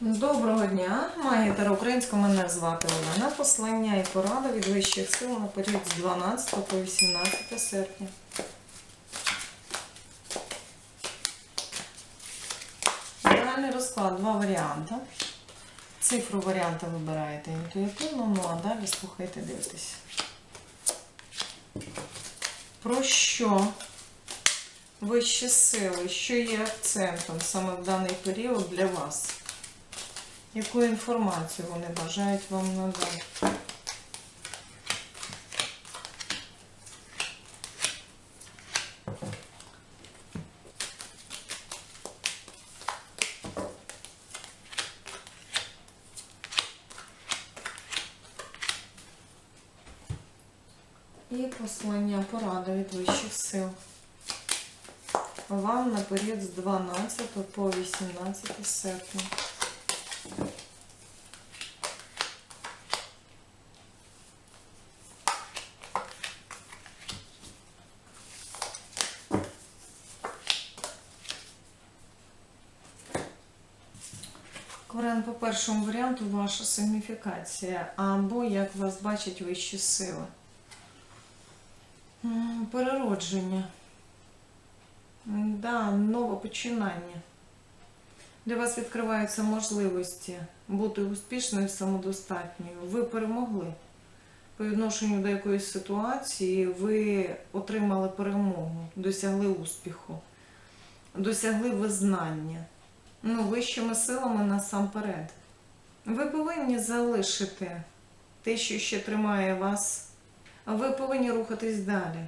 Доброго дня, магітер українську мене звати Олена. Послання і порада від вищих сил на період з 12 по 18 серпня. Реальний розклад, два варіанти. Цифру варіанта вибираєте інтуїтивно, ну а далі слухайте, дивитесь. Про що вищі сили, що є акцентом саме в даний період для вас? Яку інформацію вони бажають вам надати? І послання порада від вищих сил. Вам на період з 12 по 18 серпня. По першому варіанту ваша сигніфікація, або як вас бачать вищі сили. Переродження. Да, нове починання. Для вас відкриваються можливості бути успішною і самодостатньою. Ви перемогли. По відношенню до якоїсь ситуації ви отримали перемогу, досягли успіху, досягли визнання. Ну, вищими силами насамперед. Ви повинні залишити те, що ще тримає вас. Ви повинні рухатись далі.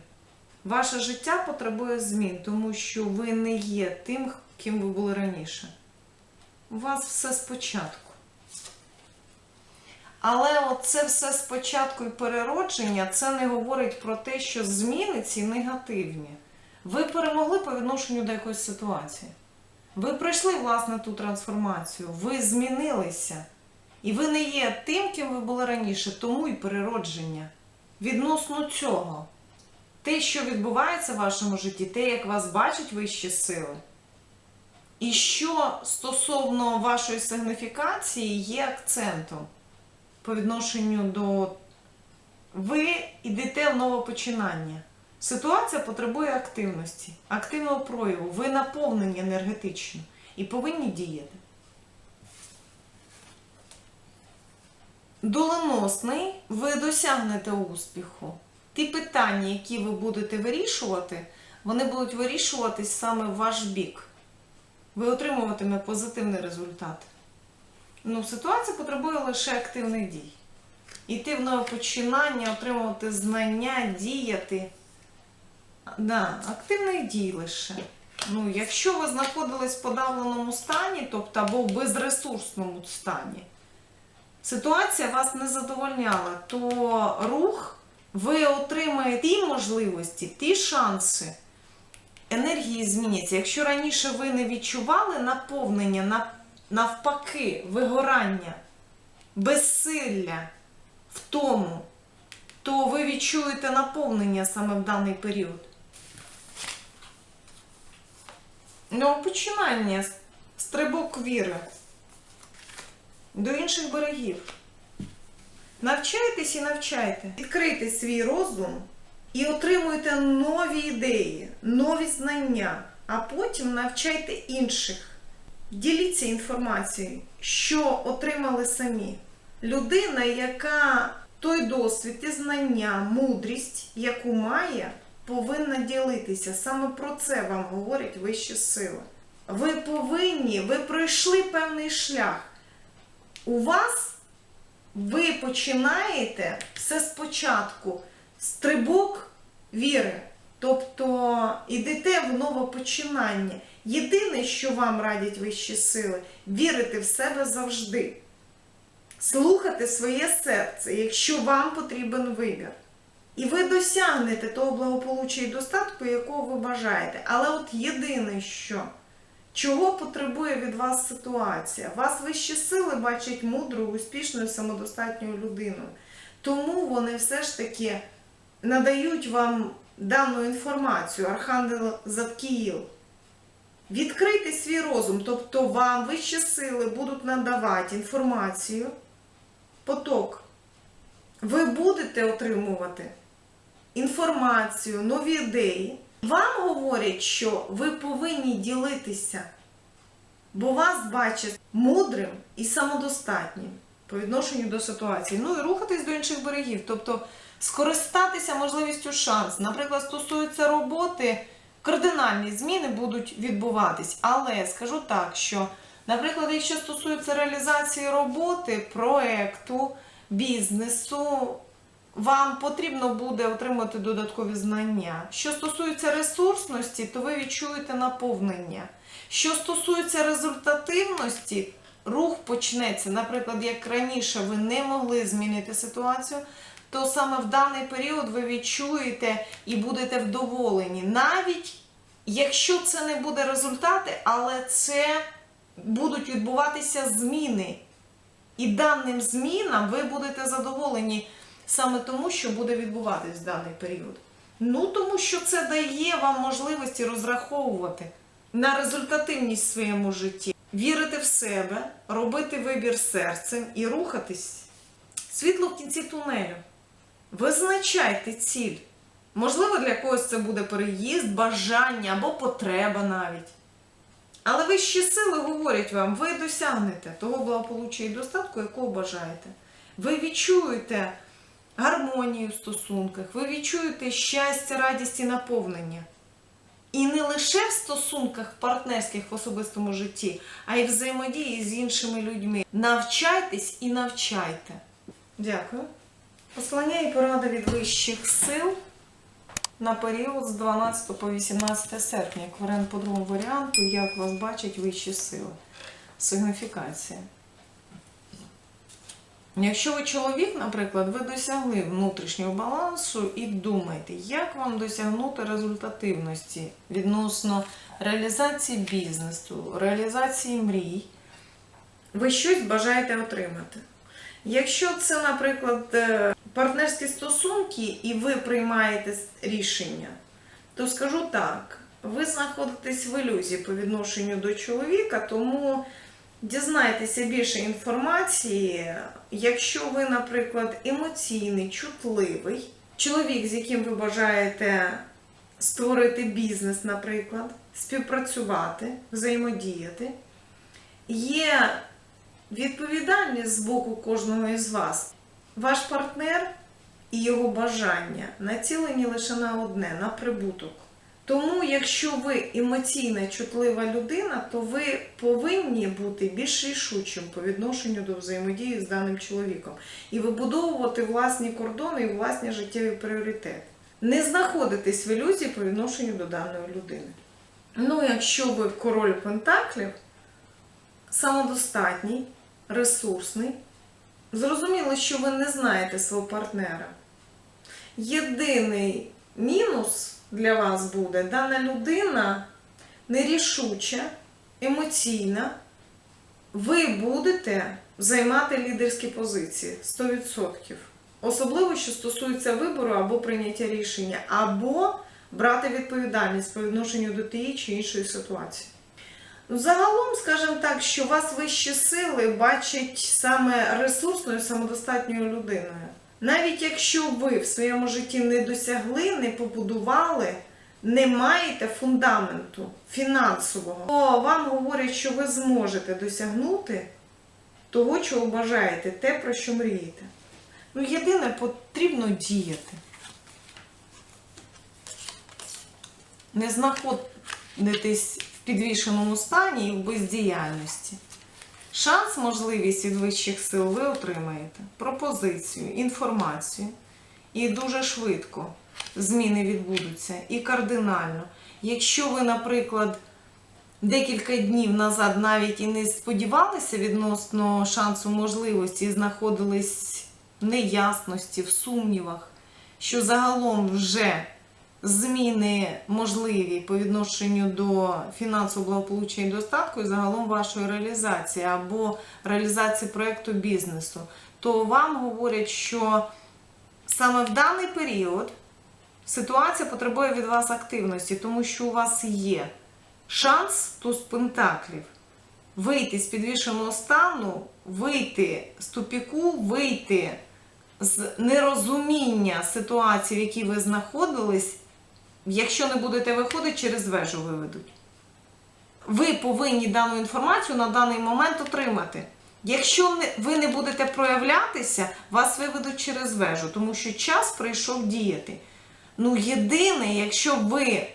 Ваше життя потребує змін, тому що ви не є тим, ким ви були раніше. У вас все спочатку. Але оце все спочатку і переродження, це не говорить про те, що зміни ці негативні. Ви перемогли по відношенню до якоїсь ситуації. Ви пройшли власне ту трансформацію, ви змінилися. І ви не є тим, ким ви були раніше, тому і переродження. Відносно цього, те, що відбувається в вашому житті, те, як вас бачать вищі сили, і що стосовно вашої сигніфікації є акцентом по відношенню до ви йдете в нове починання. Ситуація потребує активності, активного прояву. Ви наповнені енергетично і повинні діяти. Доленосний, ви досягнете успіху. Ті питання, які ви будете вирішувати, вони будуть вирішуватись саме в ваш бік. Ви отримуватиме позитивний результат. Ну, ситуація потребує лише активних дій. Іти в нове починання, отримувати знання, діяти. Да, активних дій лише. Ну, якщо ви знаходились в подавленому стані, тобто або в безресурсному стані, ситуація вас не задовольняла, то рух ви отримаєте ті можливості, ті шанси. Енергії зміняться. Якщо раніше ви не відчували наповнення, навпаки, вигорання, безсилля в тому, то ви відчуєте наповнення саме в даний період. Ну, починання, стрибок віри до інших берегів. Навчайтесь і навчайте. Відкрийте свій розум і отримуйте нові ідеї, нові знання, а потім навчайте інших. Діліться інформацією, що отримали самі. Людина, яка той досвід і знання, мудрість, яку має, повинна ділитися. Саме про це вам говорять вищі сили. Ви повинні, ви пройшли певний шлях. У вас ви починаєте все спочатку. Стрибок віри. Тобто йдете в нове починання. Єдине, що вам радять вищі сили, вірити в себе завжди. Слухати своє серце, якщо вам потрібен вибір. І ви досягнете того благополуччя і достатку, якого ви бажаєте. Але от єдине, що чого потребує від вас ситуація? Вас вищі сили бачать мудрою, успішною, самодостатньою людиною. Тому вони все ж таки надають вам дану інформацію, Архангел Завкіїл. Відкрийте свій розум, тобто вам вищі сили будуть надавати інформацію, поток. Ви будете отримувати інформацію, нові ідеї. Вам говорять, що ви повинні ділитися, бо вас бачать мудрим і самодостатнім по відношенню до ситуації. Ну і рухатись до інших берегів, тобто скористатися можливістю шанс. Наприклад, стосується роботи, кардинальні зміни будуть відбуватись. Але скажу так, що, наприклад, якщо стосується реалізації роботи, проекту, бізнесу, вам потрібно буде отримати додаткові знання. Що стосується ресурсності, то ви відчуєте наповнення. Що стосується результативності, рух почнеться. Наприклад, як раніше ви не могли змінити ситуацію, то саме в даний період ви відчуєте і будете вдоволені. Навіть якщо це не буде результати, але це будуть відбуватися зміни. І даним змінам ви будете задоволені саме тому, що буде відбуватись в даний період. Ну, тому що це дає вам можливості розраховувати на результативність в своєму житті, вірити в себе, робити вибір серцем і рухатись. Світло в кінці тунелю. Визначайте ціль. Можливо, для когось це буде переїзд, бажання або потреба навіть. Але вищі сили говорять вам, ви досягнете того благополуччя і достатку, якого бажаєте. Ви відчуєте гармонію в стосунках, ви відчуєте щастя, радість і наповнення. І не лише в стосунках партнерських в особистому житті, а й взаємодії з іншими людьми. Навчайтесь і навчайте. Дякую. Послання і порада від вищих сил на період з 12 по 18 серпня. Як варіант по другому варіанту, як вас бачать вищі сили. Сигніфікація. Якщо ви чоловік, наприклад, ви досягли внутрішнього балансу і думаєте, як вам досягнути результативності відносно реалізації бізнесу, реалізації мрій, ви щось бажаєте отримати. Якщо це, наприклад, е, партнерські стосунки, і ви приймаєте рішення, то скажу так: ви знаходитесь в ілюзії по відношенню до чоловіка, тому дізнайтеся більше інформації. Якщо ви, наприклад, емоційний, чутливий, чоловік, з яким ви бажаєте створити бізнес, наприклад, співпрацювати, взаємодіяти, є відповідальність з боку кожного із вас. Ваш партнер і його бажання націлені лише на одне на прибуток. Тому, якщо ви емоційна, чутлива людина, то ви повинні бути більш рішучим по відношенню до взаємодії з даним чоловіком і вибудовувати власні кордони і власні життєві пріоритети. Не знаходитесь в ілюзії по відношенню до даної людини. Ну, якщо ви король Пентаклів, самодостатній, ресурсний, зрозуміло, що ви не знаєте свого партнера. Єдиний мінус для вас буде дана людина нерішуча, емоційна. Ви будете займати лідерські позиції 100%. Особливо, що стосується вибору або прийняття рішення, або брати відповідальність по відношенню до тієї чи іншої ситуації. Ну, Загалом, скажімо так, що вас вищі сили бачать саме ресурсною, самодостатньою людиною. Навіть якщо ви в своєму житті не досягли, не побудували, не маєте фундаменту фінансового, то вам говорять, що ви зможете досягнути того, чого бажаєте, те, про що мрієте. Ну, єдине, потрібно діяти. Не знаходитись в підвішеному стані і в бездіяльності. Шанс, можливість від вищих сил ви отримаєте пропозицію, інформацію. І дуже швидко зміни відбудуться і кардинально. Якщо ви, наприклад, декілька днів назад навіть і не сподівалися відносно шансу можливості, знаходились в неясності, в сумнівах, що загалом вже зміни можливі по відношенню до фінансового благополуччя і достатку і загалом вашої реалізації або реалізації проєкту бізнесу, то вам говорять, що саме в даний період ситуація потребує від вас активності, тому що у вас є Шанс туз пентаклів. Вийти з підвішеного стану, вийти з тупіку, вийти з нерозуміння ситуації, в якій ви знаходились, якщо не будете виходити, через вежу виведуть. Ви повинні дану інформацію на даний момент отримати. Якщо ви не будете проявлятися, вас виведуть через вежу, тому що час прийшов діяти. Ну, єдине, якщо ви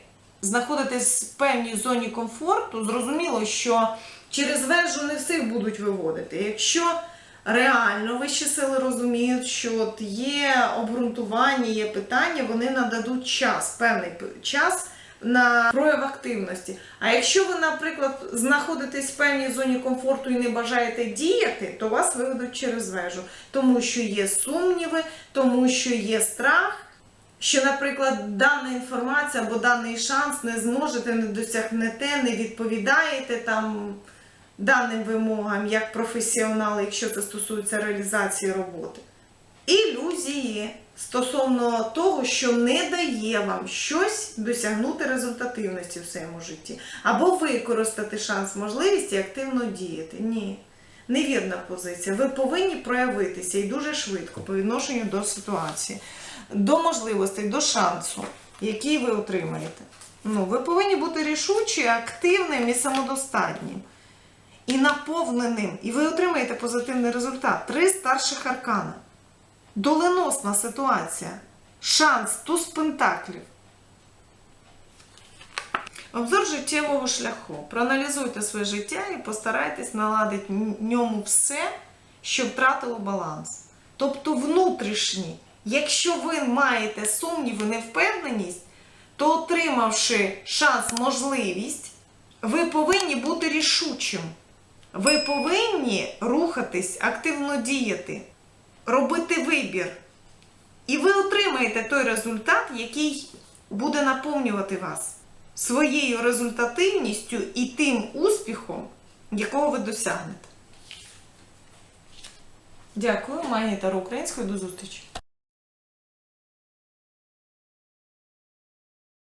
знаходитесь в певній зоні комфорту, зрозуміло, що через вежу не всіх будуть виводити. Якщо реально вищі сили розуміють, що от є обґрунтування, є питання, вони нададуть час, певний час на прояв активності. А якщо ви, наприклад, знаходитесь в певній зоні комфорту і не бажаєте діяти, то вас виведуть через вежу, тому що є сумніви, тому що є страх. Що, наприклад, дана інформація або даний шанс не зможете, не досягнете, не відповідаєте там даним вимогам як професіонал, якщо це стосується реалізації роботи. Ілюзії стосовно того, що не дає вам щось досягнути результативності в своєму житті, або використати шанс, можливість і активно діяти. Ні. Невірна позиція. Ви повинні проявитися і дуже швидко по відношенню до ситуації, до можливостей, до шансу, який ви отримаєте. Ну, ви повинні бути рішучі, активним і самодостатнім і наповненим, і ви отримаєте позитивний результат. Три старших аркана. Доленосна ситуація. Шанс туз пентаклів. Обзор життєвого шляху. Проаналізуйте своє життя і постарайтесь наладити ньому все, що втратило баланс. Тобто внутрішній. Якщо ви маєте сумніви, невпевненість, то отримавши шанс, можливість, ви повинні бути рішучим. Ви повинні рухатись, активно діяти, робити вибір. І ви отримаєте той результат, який буде наповнювати вас своєю результативністю і тим успіхом, якого ви досягнете. Дякую, Магія Таро Української. До зустрічі!